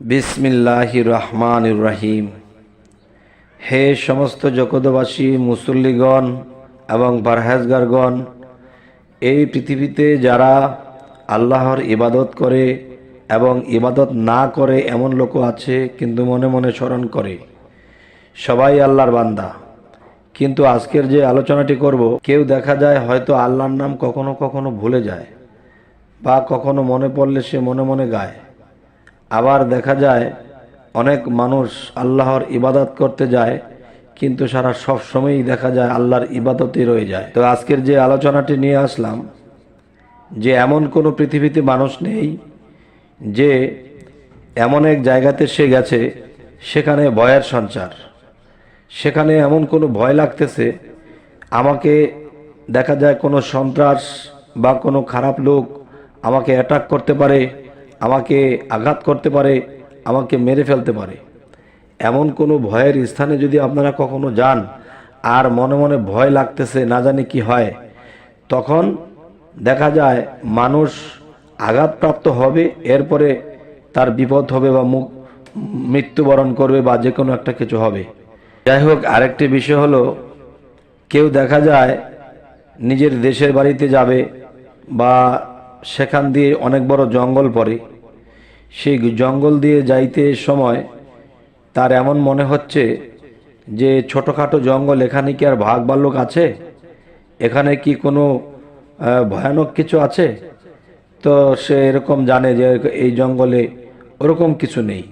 বিসমিল্লাহ রহমান রাহিম। হে সমস্ত জগতবাসী মুসল্লিগণ এবং পারহেজগারগণ, এই পৃথিবীতে যারা আল্লাহর ইবাদত করে এবং ইবাদত না করে এমন লোকও আছে, কিন্তু মনে মনে স্মরণ করে। সবাই আল্লাহর বান্দা। কিন্তু আজকের যে আলোচনাটি করব, কেউ দেখা যায় হয়তো আল্লাহর নাম কখনো কখনো ভুলে যায় বা কখনো মনে পড়লে সে মনে মনে গায়। আবার দেখা যায় অনেক মানুষ আল্লাহর ইবাদত করতে যায়, কিন্তু সারা সব সময়ই দেখা যায় আল্লাহর ইবাদতে রয়ে যায়। তো আজকের যে আলোচনাটি নিয়ে আসলাম, যে এমন কোনো পৃথিবীতে মানুষ নেই যে এমন এক জায়গাতে সে গেছে, সেখানে ভয়ের সঞ্চার। সেখানে এমন কোনো ভয় লাগতেছে, আমাকে দেখা যায় কোনো সন্ত্রাস বা কোনো খারাপ লোক আমাকে অ্যাটাক করতে পারে আমাকে আঘাত করতে পারে, আমাকে মেরে ফেলতে পারে। এমন কোনো ভয়ের স্থানে যদি আপনারা কখনো যান আর মনে মনে ভয় লাগতেছে না জানি কি হয়, তখন দেখা যায় মানুষ আঘাতপ্রাপ্ত হবে, এরপরে তার বিপদ হবে বা মুখ মৃত্যুবরণ করবে বা যে কোনো একটা কিছু হবে। যাই হোক, আরেকটি বিষয় হলো, কেউ দেখা যায় নিজের দেশের বাড়িতে যাবে বা সেখান দিয়ে অনেক বড় জঙ্গল পড়ে। সেই জঙ্গল দিয়ে যাইতে সময় তার এমন মনে হচ্ছে যে, ছোটোখাটো জঙ্গল, এখানে কি আর ভাগ ভাল্লুক আছে? এখানে কি কোনো ভয়ানক কিছু আছে? তো সে এরকম জানে যে, এই জঙ্গলে ওরকম কিছু নেই।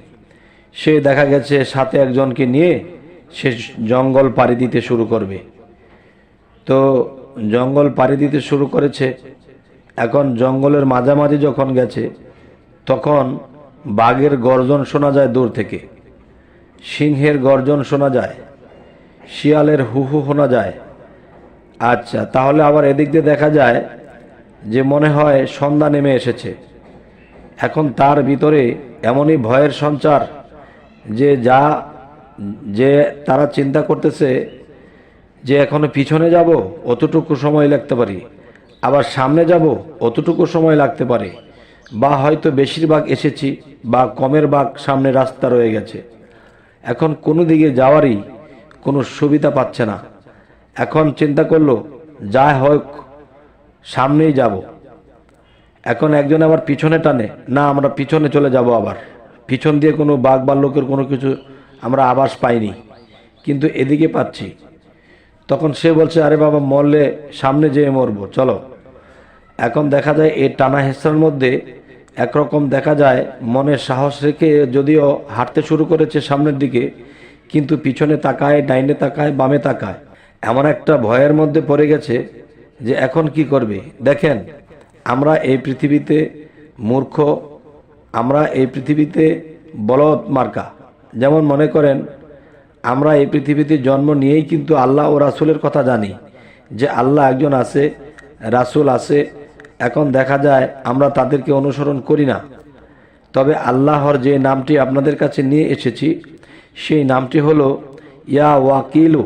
সে দেখা গেছে সাথে একজনকে নিয়ে সে জঙ্গল পাড়ি দিতে শুরু করবে। তো জঙ্গল পাড়ি দিতে শুরু করেছে। এখন জঙ্গলের মাঝামাঝি যখন গেছে, তখন বাঘের গর্জন শোনা যায় দূর থেকে। সিংহের গর্জন শোনা যায়, শিয়ালের হু হু শোনা যায়। আচ্ছা তাহলে আবার এদিক দিয়ে দেখা যায় যে মনে হয় সন্ধ্যা নেমে এসেছে। এখন তার ভিতরে এমনই ভয়ের সঞ্চার যে যা, যে তারা চিন্তা করতেছে যে এখনও পিছনে যাব, অতটুকু সময় লাগতে পারি। আবার সামনে যাব, অতটুকু সময় লাগতে পারে। বা হয়তো বেশিরভাগ এসেছি, বা কমের ভাগ সামনে রাস্তা রয়ে গেছে। এখন কোনো দিকে যাওয়ারই কোনো সুবিধা পাচ্ছে না। এখন চিন্তা করল, যা হোক, সামনেই যাব। এখন একজন আবার পিছনে টানে, না, আমরা পিছনে চলে যাব আবার। পিছন দিয়ে কোনো বাঘ বা লোকের কোনো কিছু আমরা আবাস পাইনি, কিন্তু এদিকে পাচ্ছি। তখন সে বলছে, আরে বাবা, মরলে সামনে যেয়ে মরবো, চলো। এখন দেখা যায় এই টানা হেসরার মধ্যে একরকম দেখা যায়, মনের সাহস রেখে যদিও হাঁটতে শুরু করেছে সামনের দিকে, কিন্তু পিছনে তাকায়, ডাইনে তাকায়, বামে তাকায়। এমন একটা ভয়ের মধ্যে পড়ে গেছে যে এখন কি করবে? দেখেন, আমরা এই পৃথিবীতে মূর্খ, আমরা এই পৃথিবীতে বলদ মার্কা। যেমন মনে করেন, আমরা এই পৃথিবীতে জন্ম নিয়েই কিন্তু আল্লাহ ও রাসুলের কথা জানি যে আল্লাহ একজন আছে, রাসুল আছে এখন দেখা যায় আমরা তাদেরকে অনুসরণ করি না। তবে আল্লাহর যে নামটি আপনাদের কাছে নিয়ে এসেছি, সেই নামটি হলো ইয়া ওয়াকিলু।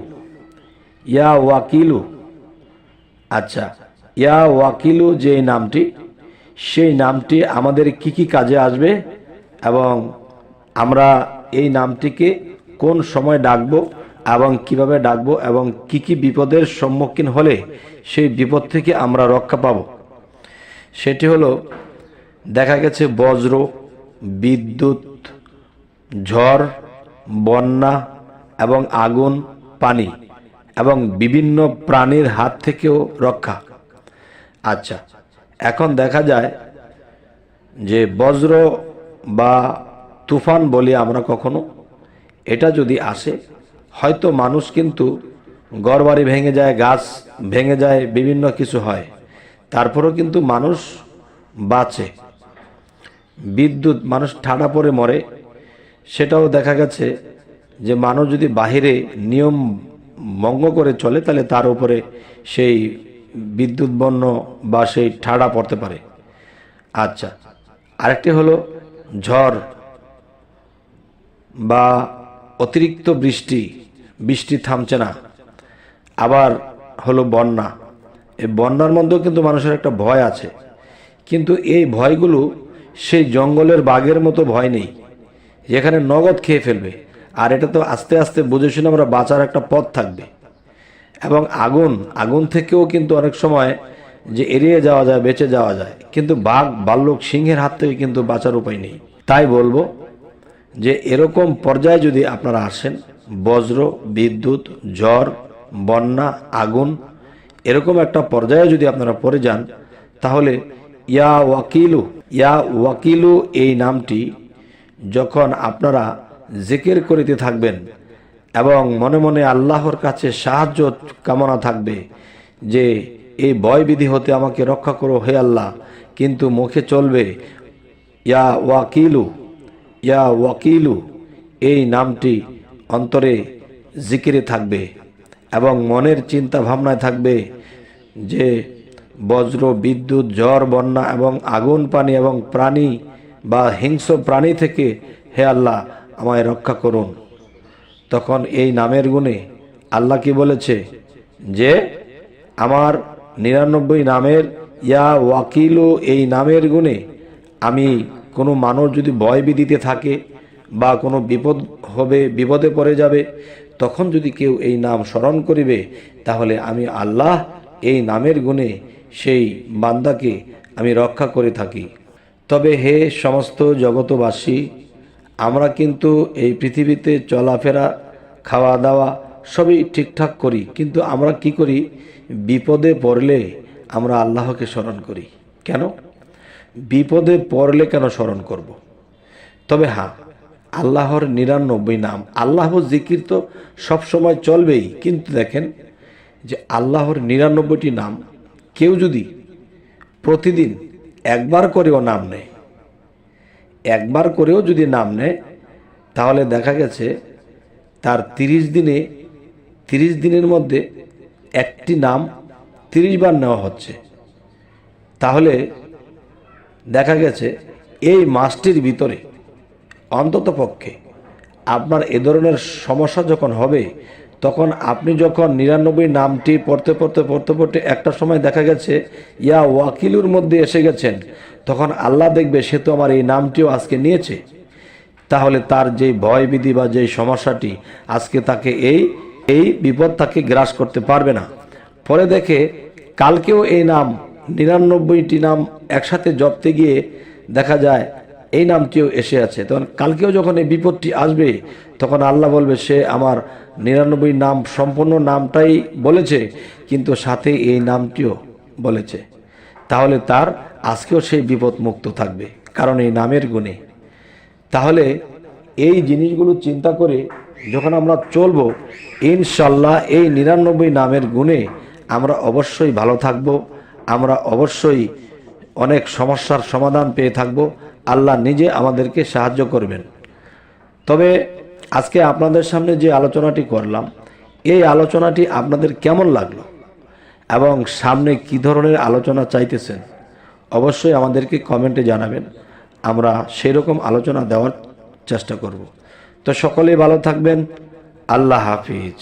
ইয়া ওয়াকিলু। আচ্ছা ইয়া ওয়াকিলু যে নামটি, সেই নামটি আমাদের কি কি কাজে আসবে এবং আমরা এই নামটিকে কোন সময় ডাকবো এবং কীভাবে ডাকবো এবং কি কি বিপদের সম্মুখীন হলে সেই বিপদ থেকে আমরা রক্ষা পাব? সেটি হলো, দেখা গেছে বজ্র, বিদ্যুৎ, ঝড়, বন্যা এবং আগুন, পানি এবং বিভিন্ন প্রাণীর হাত থেকেও রক্ষা। আচ্ছা এখন দেখা যায় যে বজ্র বা তুফান বলি আমরা কখনো, এটা যদি আসে, হয়তো মানুষ কিন্তু ঘরবাড়ি ভেঙে যায়, গাছ ভেঙে যায়, বিভিন্ন কিছু হয়। তারপরেও কিন্তু মানুষ বাঁচে। বিদ্যুৎ মানুষ ঠাডা পরে মরে। সেটাও দেখা গেছে যে মানুষ যদি বাহিরে নিয়ম ভঙ্গ করে চলে, তাহলে তার উপরে সেই বিদ্যুৎ বন্য বা সেই ঠাডা পড়তে পারে। আচ্ছা আরেকটি হলো ঝড় বা অতিরিক্ত বৃষ্টি বৃষ্টি থামছে না। আবার হলো বন্যা। এই বন্যার মধ্যেও কিন্তু মানুষের একটা ভয় আছে। কিন্তু এই ভয়গুলো সেই জঙ্গলের বাঘের মতো ভয় নেই, যেখানে নগদ খেয়ে ফেলবে। আর এটা তো আস্তে আস্তে বুঝে শুনে আমরা বাঁচার একটা পথ থাকবে। এবং আগুন আগুন থেকেও কিন্তু অনেক সময় যে এড়িয়ে যাওয়া যায়, বেঁচে যাওয়া যায়। কিন্তু বাঘ বাল্যক সিংহের হাত থেকে কিন্তু বাঁচার উপায় নেই। তাই বলব যে এরকম পর্যায়ে যদি আপনারা আসেন, বজ্র, বিদ্যুৎ ঝড় বন্যা, আগুন এরকম একটা পর্যায়ে যদি আপনারা পড়ে যান, তাহলে ইয়া ওয়াকিলু ইয়া ওয়াকিলু এই নামটি যখন আপনারা জিকির করিতে থাকবেন এবং মনে মনে আল্লাহর কাছে সাহায্য কামনা থাকবে যে, এই ভয়বিধি হতে আমাকে রক্ষা করো হে আল্লাহ, কিন্তু মুখে চলবে ইয়া ওয়াকিলু ইয়া ওয়াকিলু, এই নামটি অন্তরে জিকিরে থাকবে। এবং মনের চিন্তা ভাবনায় থাকবে যে বজ্র, বিদ্যুৎ ঝড় বন্যা এবং আগুন, পানি এবং প্রাণী বা হিংস্র প্রাণী থেকে হে আল্লাহ, আমায় রক্ষা করুন। তখন এই নামের গুণে আল্লাহ কি বলেছে? যে আমার নিরানব্বই নামের ইয়া ওয়াকিলু, এই নামের গুণে আমি কোনো মানুষ যদি ভয় বিদিতে থাকে বা কোনো বিপদ হবে, বিপদে পড়ে যাবে তখন যদি কেউ এই নাম স্মরণ করিবে, তাহলে আমি আল্লাহ এই নামের গুণে সেই বান্দাকে আমি রক্ষা করে থাকি। তবে হে সমস্ত জগতবাসী, আমরা কিন্তু এই পৃথিবীতে চলাফেরা খাওয়া দাওয়া সবই ঠিকঠাক করি, কিন্তু আমরা কি করি? বিপদে পড়লে আমরা আল্লাহকে স্মরণ করি। কেন? বিপদে পড়লে কেন স্মরণ করব। তবে হ্যাঁ আল্লাহর নিরানব্বই নাম। আল্লাহ জিকির তো সবসময় চলবেই, কিন্তু দেখেন যে আল্লাহর নিরানব্বইটি নাম, কেউ যদি প্রতিদিন একবার করেও নাম নেয়, একবার করেও যদি নাম নেয়, তাহলে দেখা গেছে তার তিরিশ দিনে, তিরিশ দিনের মধ্যে একটি নাম তিরিশ বার নেওয়া হচ্ছে। তাহলে দেখা গেছে এই মাসটির ভিতরে অন্তত পক্ষে আপনার এ ধরনের সমস্যা যখন হবে, তখন আপনি যখন নিরানব্বই নামটি পড়তে পড়তে পড়তে পড়তে একটা সময় দেখা গেছে, ইয়া ওয়াকিলুর মধ্যে এসে গেছেন, তখন আল্লাহ দেখবে সে তো আমার এই নামটিও আজকে নিয়েছে। তাহলে তার যেই ভয়বিধি বা যেই সমস্যাটি আজকে তাকে এই এই বিপদ তাকে গ্রাস করতে পারবে না। পরে দেখে কালকেও এই নাম, নিরানব্বইটি নাম একসাথে জপতে গিয়ে দেখা যায় এই নামটিও এসে আছে। তখন কালকেও যখন এই বিপদটি আসবে, তখন আল্লাহ বলবে, সে আমার নিরানব্বই নাম, সম্পূর্ণ নামটাই বলেছে, কিন্তু সাথে এই নামটিও বলেছে। তাহলে তার আজকেও সেই বিপদ মুক্ত থাকবে, কারণ এই নামের গুণে। তাহলে এই জিনিসগুলো চিন্তা করে যখন আমরা চলবো ইনশাল্লাহ এই নিরানব্বই নামের গুণে আমরা অবশ্যই ভালো থাকব, আমরা অবশ্যই অনেক সমস্যার সমাধান পেয়ে থাকব। আল্লাহ নিজে আমাদেরকে সাহায্য করবেন। তবে আজকে আপনাদের সামনে যে আলোচনাটি করলাম, এই আলোচনাটি আপনাদের কেমন লাগল এবং সামনে কি ধরনের আলোচনা চাইতেছেন, অবশ্যই আমাদেরকে কমেন্টে জানাবেন। আমরা সেই রকম আলোচনা দেওয়ার চেষ্টা করব। তো সকলেই ভালো থাকবেন। আল্লাহ হাফিজ।